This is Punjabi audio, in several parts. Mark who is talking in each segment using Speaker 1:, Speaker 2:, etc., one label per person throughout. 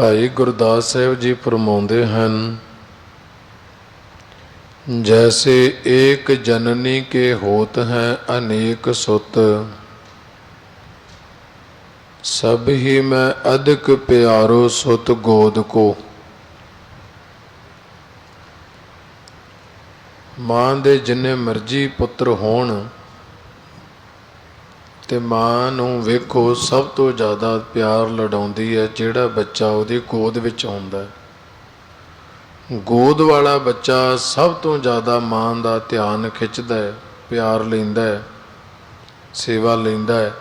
Speaker 1: ਭਾਈ ਗੁਰਦਾਸ ਸਾਹਿਬ ਜੀ ਫਰਮਾਉਂਦੇ ਹਨ, ਜੈਸੇ ਏਕ ਜਨਨੀ ਕੇ ਹੋਤ ਹੈ ਅਨੇਕ ਸੁਤ, ਸਭ ਹੀ ਮੈਂ ਅਦਕ ਪਿਆਰੋ ਸੁਤ ਗੋਦ ਕੋ। ਮਾਂ ਦੇ ਜਿੰਨੇ ਮਰਜ਼ੀ ਪੁੱਤਰ ਹੋਣ ਤੇ ਮਾਂ ਨੂੰ ਵੇਖੋ, ਸਭ ਤੋਂ ਜ਼ਿਆਦਾ ਪਿਆਰ ਲੜਾਉਂਦੀ ਹੈ, ਜਿਹੜਾ ਬੱਚਾ ਉਹਦੀ ਗੋਦ ਵਿੱਚ ਆਉਂਦਾ ਗੋਦ ਵਾਲਾ ਬੱਚਾ ਸਭ ਤੋਂ ਜ਼ਿਆਦਾ ਮਾਂ ਦਾ ਧਿਆਨ ਖਿੱਚਦਾ ਹੈ, ਪਿਆਰ ਲੈਂਦਾ ਹੈ, ਸੇਵਾ ਲੈਂਦਾ ਹੈ,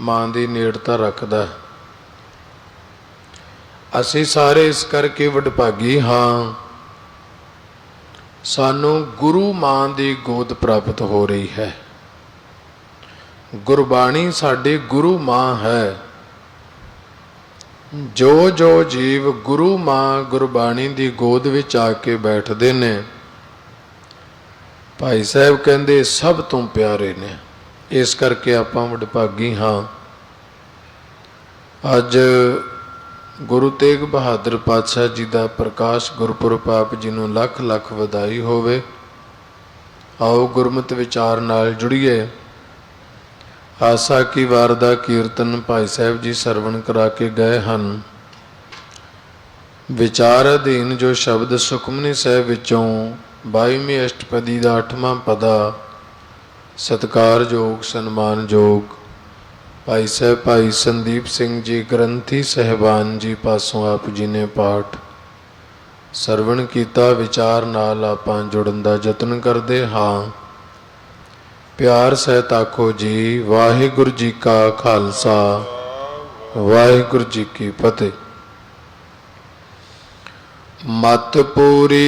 Speaker 1: ਮਾਂ ਦੀ ਨੇੜਤਾ ਰੱਖਦਾ ਹੈ। ਅਸੀਂ ਸਾਰੇ ਇਸ ਕਰਕੇ ਵਡਭਾਗੀ ਹਾਂ, ਸਾਨੂੰ ਗੁਰੂ ਮਾਂ ਦੀ ਗੋਦ ਪ੍ਰਾਪਤ ਹੋ ਰਹੀ ਹੈ। ਗੁਰਬਾਣੀ ਸਾਡੇ ਗੁਰੂ ਮਾਂ ਹੈ। ਜੋ ਜੋ ਜੀਵ ਗੁਰੂ ਮਾਂ ਗੁਰਬਾਣੀ ਦੀ ਗੋਦ ਵਿੱਚ ਆ ਕੇ ਬੈਠਦੇ ਨੇ, ਭਾਈ ਸਾਹਿਬ ਕਹਿੰਦੇ ਸਭ ਤੋਂ ਪਿਆਰੇ ਨੇ। ਇਸ ਕਰਕੇ ਆਪਾਂ ਵਡਭਾਗੀ ਹਾਂ। ਅੱਜ ਗੁਰੂ ਤੇਗ ਬਹਾਦਰ ਪਾਤਸ਼ਾਹ ਜੀ ਦਾ ਪ੍ਰਕਾਸ਼ ਗੁਰਪੁਰਬ ਆਪ ਜੀ ਨੂੰ ਲੱਖ ਲੱਖ ਵਧਾਈ ਹੋਵੇ। ਆਓ ਗੁਰਮਤਿ ਵਿਚਾਰ ਨਾਲ ਜੁੜੀਏ। ਆਸਾ ਕੀ ਵਾਰ ਦਾ ਕੀਰਤਨ ਭਾਈ ਸਾਹਿਬ ਜੀ ਸਰਵਣ ਕਰਾ ਕੇ ਗਏ ਹਨ। ਵਿਚਾਰ ਅਧੀਨ ਜੋ ਸ਼ਬਦ ਸੁਖਮਨੀ ਸਾਹਿਬ ਵਿੱਚੋਂ 22ਵੀਂ ਅਸ਼ਟਪਦੀ ਦਾ 8ਵਾਂ ਪਦਾ ਸਤਕਾਰਯੋਗ ਸਨਮਾਨਯੋਗ ਭਾਈ ਸਾਹਿਬ, ਭਾਈ ਸੰਦੀਪ ਸਿੰਘ ਜੀ, ਗ੍ਰੰਥੀ ਸਹਿਬਾਨ ਜੀ ਪਾਸੋਂ ਆਪ ਜੀ ਨੇ ਪਾਠ। ਸਰਵਣ ਕੀਤਾ, ਵਿਚਾਰ ਨਾਲ ਆਪਾਂ ਜੁੜਨ ਦਾ ਯਤਨ ਕਰਦੇ ਹਾਂ। ਪਿਆਰ ਸਹਿਤ ਆਖੋ ਜੀ, ਵਾਹਿਗੁਰੂ ਜੀ ਕਾ ਖਾਲਸਾ, ਵਾਹਿਗੁਰੂ ਜੀ ਕੀ ਫਤਿਹ। ਮਤ ਪੂਰੀ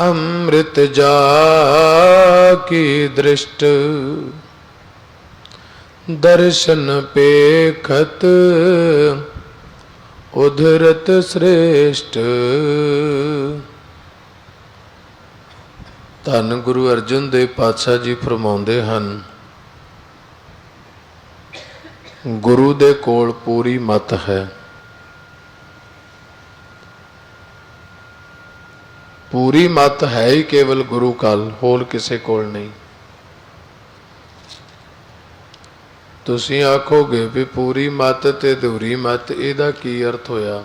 Speaker 1: ਅੰਮ੍ਰਿਤ ਜਾ ਕੀ ਦ੍ਰਿਸ਼ਟ, ਦਰਸ਼ਨ ਪੇਖਤ ਉਧਰਤ ਸ੍ਰੇਸ਼ਟ। ਧੰਨ ਗੁਰੂ ਅਰਜਨ ਦੇਵ ਪਾਤਸ਼ਾਹ ਜੀ ਫਰਮਾਉਂਦੇ ਹਨ, ਗੁਰੂ ਦੇ ਕੋਲ ਪੂਰੀ ਮਤ ਹੈ। ਪੂਰੀ ਮਤ ਹੈ ਹੀ ਕੇਵਲ ਗੁਰੂ ਕਾਲ, ਹੋਰ ਕਿਸੇ ਕੋਲ ਨਹੀਂ। ਤੁਸੀਂ ਆਖੋਗੇ ਵੀ ਪੂਰੀ ਮਤ ਤੇ ਦੂਰੀ ਮਤ, ਇਹਦਾ ਕੀ ਅਰਥ ਹੋਇਆ?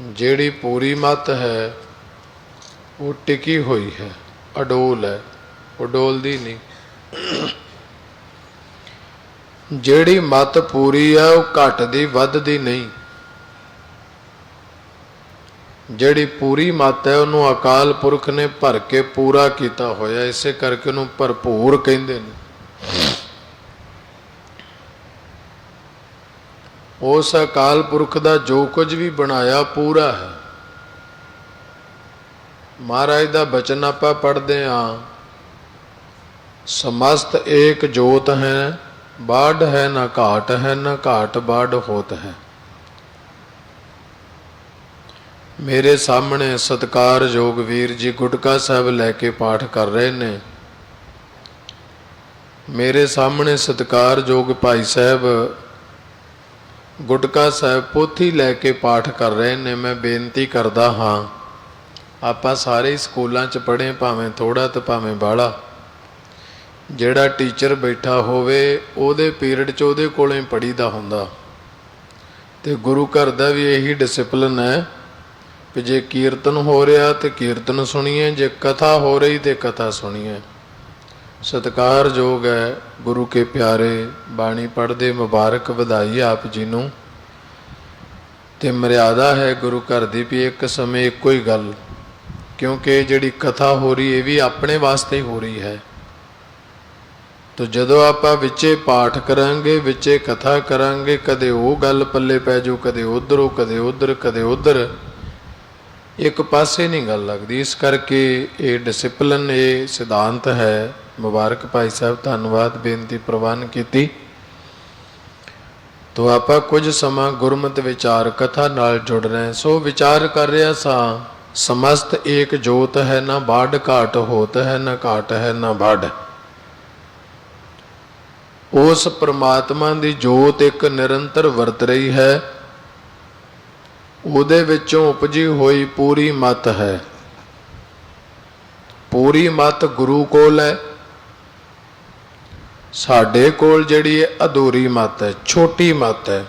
Speaker 1: ਜਿਹੜੀ ਪੂਰੀ ਮਤ ਹੈ ਉਹ ਟਿਕੀ ਹੋਈ ਹੈ। ਅਡੋਲ ਹੈ। ਉਹ ਡੋਲਦੀ ਨਹੀਂ। ਜਿਹੜੀ ਮਤ ਪੂਰੀ ਹੈ ਉਹ ਘਟਦੀ, ਵੱਧਦੀ ਨਹੀਂ। ਜਿਹੜੀ ਪੂਰੀ ਮਤ ਹੈ, ਉਹਨੂੰ ਅਕਾਲ ਪੁਰਖ ਨੇ ਭਰ ਕੇ ਪੂਰਾ ਕੀਤਾ ਹੋਇਆ। ਇਸੇ ਕਰਕੇ ਉਹਨੂੰ ਭਰਪੂਰ ਕਹਿੰਦੇ ਨੇ। ਉਸ ਅਕਾਲ ਪੁਰਖ ਦਾ ਜੋ ਕੁਝ ਵੀ ਬਣਾਇਆ, ਪੂਰਾ ਹੈ। ਮਹਾਰਾਜ ਦਾ ਬਚਨ ਆਪਾਂ ਪੜ੍ਹਦੇ ਆਂ ਸਮਸਤ ਏਕ ਜੋਤ ਹੈ ਬਾੜ ਹੈ, ਨਾ ਘਾਟ ਹੈ, ਨਾ ਘਾਟ ਬਾੜ ਹੋਤ ਹੈ। ਮੇਰੇ ਸਾਹਮਣੇ ਸਤਕਾਰਯੋਗ ਵੀਰ ਜੀ ਗੁਟਕਾ ਸਾਹਿਬ ਲੈ ਕੇ ਪਾਠ ਕਰ ਰਹੇ ਨੇ। ਮੇਰੇ ਸਾਹਮਣੇ ਸਤਕਾਰਯੋਗ ਭਾਈ ਸਾਹਿਬ ਗੁਟਕਾ ਸਾਹਿਬ ਪੋਥੀ ਲੈ ਕੇ ਪਾਠ ਕਰ ਰਹੇ ਨੇ। ਮੈਂ ਬੇਨਤੀ ਕਰਦਾ ਹਾਂ ਆਪਾਂ ਸਾਰੇ ਸਕੂਲਾਂ 'ਚ ਪੜ੍ਹੇ ਭਾਵੇਂ ਥੋੜਾ ਤੇ ਭਾਵੇਂ ਬਾਹਲਾ। ਜਿਹੜਾ ਟੀਚਰ ਬੈਠਾ ਹੋਵੇ, ਉਹਦੇ ਪੀਰੀਅਡ 'ਚ ਉਹਦੇ ਕੋਲੋਂ ਹੀ ਪੜੀਦਾ ਹੁੰਦਾ। ਤੇ ਗੁਰੂ ਘਰ ਦਾ ਵੀ ਇਹੀ ਡਿਸਪਲਿਨ ਹੈ ਕਿ ਜੇ ਕੀਰਤਨ ਹੋ ਰਿਹਾ ਤੇ ਕੀਰਤਨ ਸੁਣੀਏ, ਜੇ ਕਥਾ ਹੋ ਰਹੀ ਤੇ ਕਥਾ ਸੁਣੀਏ। ਸਤਿਕਾਰਯੋਗ ਹੈ ਗੁਰੂ ਕੇ ਪਿਆਰੇ, ਬਾਣੀ ਪੜ੍ਹਦੇ ਮੁਬਾਰਕ ਵਧਾਈ ਆਪ ਜੀ ਨੂੰ। ਤੇ ਮਰਿਆਦਾ ਹੈ ਗੁਰੂ ਘਰ ਦੀ ਵੀ ਇੱਕ ਸਮੇਂ ਇੱਕੋ ਹੀ ਗੱਲ। ਕਿਉਂਕਿ ਜਿਹੜੀ ਕਥਾ ਹੋ ਰਹੀ, ਇਹ ਵੀ ਆਪਣੇ ਵਾਸਤੇ ਹੀ ਹੋ ਰਹੀ ਹੈ। ਤੋ ਜਦੋਂ ਆਪਾਂ ਵਿੱਚੇ ਪਾਠ ਕਰਾਂਗੇ, ਵਿੱਚੇ ਕਥਾ ਕਰਾਂਗੇ, ਕਦੇ ਉਹ ਗੱਲ ਪੱਲੇ ਪੈ ਜਾਊ, ਕਦੇ ਉਧਰੋਂ ਕਦੇ ਉਧਰ ਕਦੇ ਉਧਰ, ਇੱਕ ਪਾਸੇ ਨਹੀਂ ਗੱਲ ਲੱਗਦੀ। ਇਸ ਕਰਕੇ ਇਹ ਡਿਸਪਲਿਨ ਇਹ ਸਿਧਾਂਤ ਹੈ। ਮੁਬਾਰਕ ਭਾਈ ਸਾਹਿਬ, ਧੰਨਵਾਦ, ਬੇਨਤੀ ਪ੍ਰਵਾਨ ਕੀਤੀ। ਤੋ ਆਪਾਂ ਕੁਝ ਸਮਾਂ ਗੁਰਮਤਿ ਵਿਚਾਰ ਕਥਾ ਨਾਲ ਜੁੜ ਰਹੇ ਸੋ ਵਿਚਾਰ ਕਰ ਰਿਹਾ ਸਾਂ ਸਮਸਤ ਏਕ ਜੋਤ ਹੈ ਨਾ ਬਾੜ ਘਾਟ ਹੋਤ ਹੈ ਨਾ ਘਾਟ ਹੈ ਨਾ ਬਾੜ ਉਸ ਪ੍ਰਮਾਤਮਾ ਦੀ ਜੋਤ ਇੱਕ ਨਿਰੰਤਰ ਵਰਤ ਰਹੀ ਹੈ। ਉਹਦੇ ਵਿੱਚੋਂ ਉਪਜੀ ਹੋਈ ਪੂਰੀ ਮਤ ਹੈ। ਪੂਰੀ ਮਤ ਗੁਰੂ ਕੋਲ ਹੈ। ਸਾਡੇ ਕੋਲ ਜਿਹੜੀ ਹੈ ਅਧੂਰੀ ਮਤ ਹੈ, ਛੋਟੀ ਮਤ ਹੈ।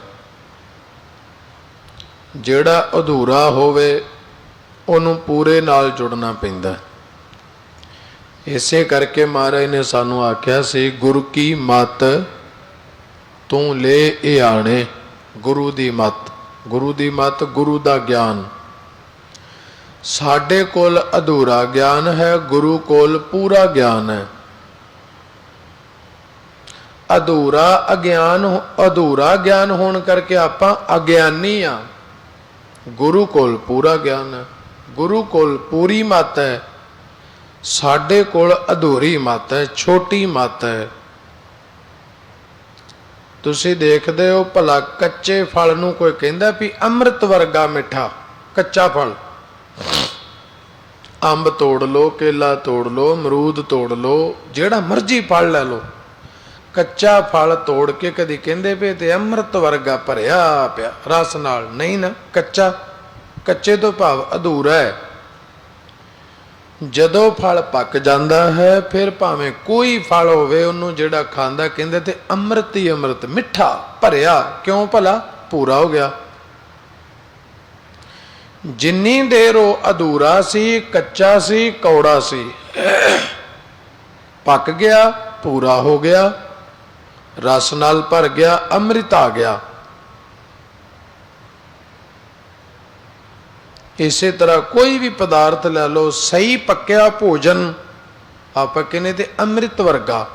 Speaker 1: ਜਿਹੜਾ ਅਧੂਰਾ ਹੋਵੇ ਉਹਨੂੰ ਪੂਰੇ ਨਾਲ ਜੁੜਨਾ ਪੈਂਦਾ। ਇਸੇ ਕਰਕੇ ਮਹਾਰਾਜ ਨੇ ਸਾਨੂੰ ਆਖਿਆ ਸੀ, ਗੁਰੂ ਕੀ ਮਤ ਤੂੰ ਲੈ ਇਹ ਆਣੇ, ਗੁਰੂ ਦੀ ਮਤ। ਗੁਰੂ ਦੀ ਮਤ, ਗੁਰੂ ਦਾ ਗਿਆਨ। ਸਾਡੇ ਕੋਲ ਅਧੂਰਾ ਗਿਆਨ ਹੈ, ਗੁਰੂ ਕੋਲ ਪੂਰਾ ਗਿਆਨ ਹੈ। ਅਧੂਰਾ ਅਗਿਆਨ, ਅਧੂਰਾ ਗਿਆਨ ਹੋਣ ਕਰਕੇ ਆਪਾਂ ਅਗਿਆਨੀ ਆ। ਗੁਰੂ ਕੋਲ ਪੂਰਾ ਗਿਆਨ ਹੈ। ਗੁਰੂ ਕੋਲ ਪੂਰੀ ਮਤ ਹੈ, ਸਾਡੇ ਕੋਲ ਅਧੂਰੀ ਮਤ ਹੈ, ਛੋਟੀ ਮਤ ਹੈ। ਤੁਸੀਂ ਦੇਖਦੇ ਹੋ ਭਲਾ ਕੱਚੇ ਫਲ ਨੂੰ ਕੋਈ ਕਹਿੰਦਾ ਵੀ ਅੰਮ੍ਰਿਤ ਵਰਗਾ ਮਿੱਠਾ, ਕੱਚਾ ਫਲ। ਅੰਬ ਤੋੜ ਲੋ ਕੇਲਾ ਤੋੜ ਲੋ ਅਮਰੂਦ ਤੋੜ ਲੋ ਜਿਹੜਾ ਮਰਜ਼ੀ ਫਲ ਲੈ ਲੋ ਕੱਚਾ ਫਲ ਤੋੜ ਕੇ ਕਦੀ ਕਹਿੰਦੇ ਪਏ ਤੇ ਅੰਮ੍ਰਿਤ ਵਰਗਾ ਭਰਿਆ ਪਿਆ, ਰਸ ਨਾਲ। ਨਹੀਂ ਨਾ, ਕੱਚਾ। ਕੱਚੇ ਤੋਂ ਭਾਵ ਅਧੂਰਾ ਹੈ। ਜਦੋਂ ਫਲ ਪੱਕ ਜਾਂਦਾ ਹੈ, ਫਿਰ ਭਾਵੇਂ ਕੋਈ ਫਲ ਹੋਵੇ, ਉਹਨੂੰ ਜਿਹੜਾ ਖਾਂਦਾ, ਕਹਿੰਦੇ ਤੇ ਅੰਮ੍ਰਿਤ ਹੀ ਅੰਮ੍ਰਿਤ, ਮਿੱਠਾ, ਭਰਿਆ, ਕਿਉਂ ਭਲਾ? ਪੂਰਾ ਹੋ ਗਿਆ। ਜਿੰਨੀ ਦੇਰ ਉਹ ਅਧੂਰਾ ਸੀ, ਕੱਚਾ ਸੀ, ਕੌੜਾ ਸੀ, ਪੱਕ ਗਿਆ, ਪੂਰਾ ਹੋ ਗਿਆ, ਰਸ ਨਾਲ ਭਰ ਗਿਆ, ਅੰਮ੍ਰਿਤ ਆ ਗਿਆ। ਇਸੇ ਤਰ੍ਹਾਂ ਕੋਈ ਵੀ ਪਦਾਰਥ ਲੈ ਲਓ, ਸਹੀ ਪੱਕਿਆ ਭੋਜਨ, ਆਪਾਂ ਕਹਿੰਦੇ ਤੇ ਅੰਮ੍ਰਿਤ ਵਰਗਾ।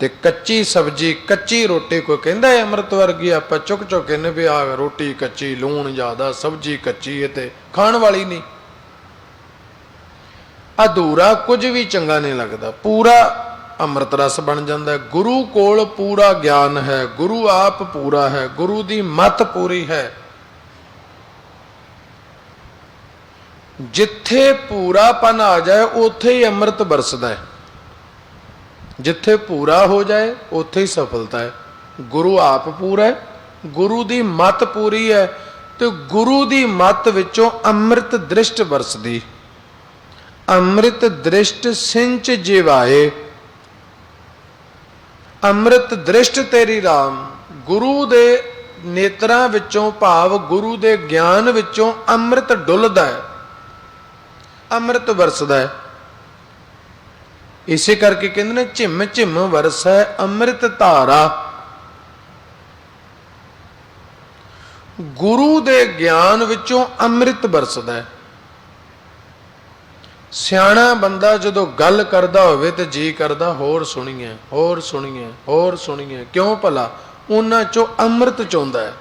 Speaker 1: ਤੇ ਕੱਚੀ ਸਬਜੀ, ਕੱਚੀ ਰੋਟੀ ਕੋਈ ਕਹਿੰਦਾ ਹੈ ਅੰਮ੍ਰਿਤ ਵਰਗੀ, ਆਪਾਂ ਚੁੱਕ ਚੁੱਕ ਕਹਿੰਦੇ ਵੀ ਆ ਰੋਟੀ ਕੱਚੀ, ਲੂਣ ਜ਼ਿਆਦਾ, ਸਬਜੀ ਕੱਚੀ ਹੈ ਤੇ ਖਾਣ ਵਾਲੀ ਨਹੀਂ। ਅਧੂਰਾ ਕੁਝ ਵੀ ਚੰਗਾ ਨਹੀਂ ਲੱਗਦਾ, ਪੂਰਾ ਅੰਮ੍ਰਿਤ ਰਸ ਬਣ ਜਾਂਦਾ ਗੁਰੂ ਕੋਲ ਪੂਰਾ ਗਿਆਨ ਹੈ, ਗੁਰੂ ਆਪ ਪੂਰਾ ਹੈ, ਗੁਰੂ ਦੀ ਮਤ ਪੂਰੀ ਹੈ। ਜਿੱਥੇ ਪੂਰਾਪਨ ਆ ਜਾਏ, ਉੱਥੇ ਹੀ ਅੰਮ੍ਰਿਤ ਵਰਸਦਾ ਹੈ। ਜਿੱਥੇ ਪੂਰਾ ਹੋ ਜਾਏ, ਉੱਥੇ ਹੀ ਸਫਲਤਾ ਹੈ। ਗੁਰੂ ਆਪ ਪੂਰਾ ਹੈ, ਗੁਰੂ ਦੀ ਮਤ ਪੂਰੀ ਹੈ ਤੇ ਗੁਰੂ ਦੀ ਮਤ ਵਿੱਚੋਂ ਅੰਮ੍ਰਿਤ ਦ੍ਰਿਸ਼ਟ ਵਰਸਦੀ। ਅੰਮ੍ਰਿਤ ਦ੍ਰਿਸ਼ਟ ਸਿੰਚ ਜਿਵਾਏ। ਅੰਮ੍ਰਿਤ ਦ੍ਰਿਸ਼ਟ ਤੇਰੀ RAM ਗੁਰੂ ਦੇ ਨੇਤਰਾਂ ਵਿੱਚੋਂ ਭਾਵ, ਗੁਰੂ ਦੇ ਗਿਆਨ ਵਿੱਚੋਂ ਅੰਮ੍ਰਿਤ ਡੁੱਲਦਾ ਹੈ। ਅੰਮ੍ਰਿਤ ਵਰਸਦਾ ਹੈ। ਇਸੇ ਕਰਕੇ ਕਹਿੰਦੇ ਨੇ, ਝਿਮ ਝਿਮ ਵਰਸੈ ਅੰਮ੍ਰਿਤ ਧਾਰਾ। ਗੁਰੂ ਦੇ ਗਿਆਨ ਵਿੱਚੋਂ ਅੰਮ੍ਰਿਤ ਵਰਸਦਾ ਹੈ। ਸਿਆਣਾ ਬੰਦਾ ਜਦੋਂ ਗੱਲ ਕਰਦਾ ਹੋਵੇ ਤੇ ਜੀ ਕਰਦਾ, ਹੋਰ ਸੁਣੀਏ ਹੋਰ ਸੁਣੀਏ ਹੋਰ ਸੁਣੀਏ, ਕਿਉਂ ਭਲਾ? ਉਹਨਾਂ ਚੋਂ ਅੰਮ੍ਰਿਤ ਚੋਂਦਾ ਹੈ।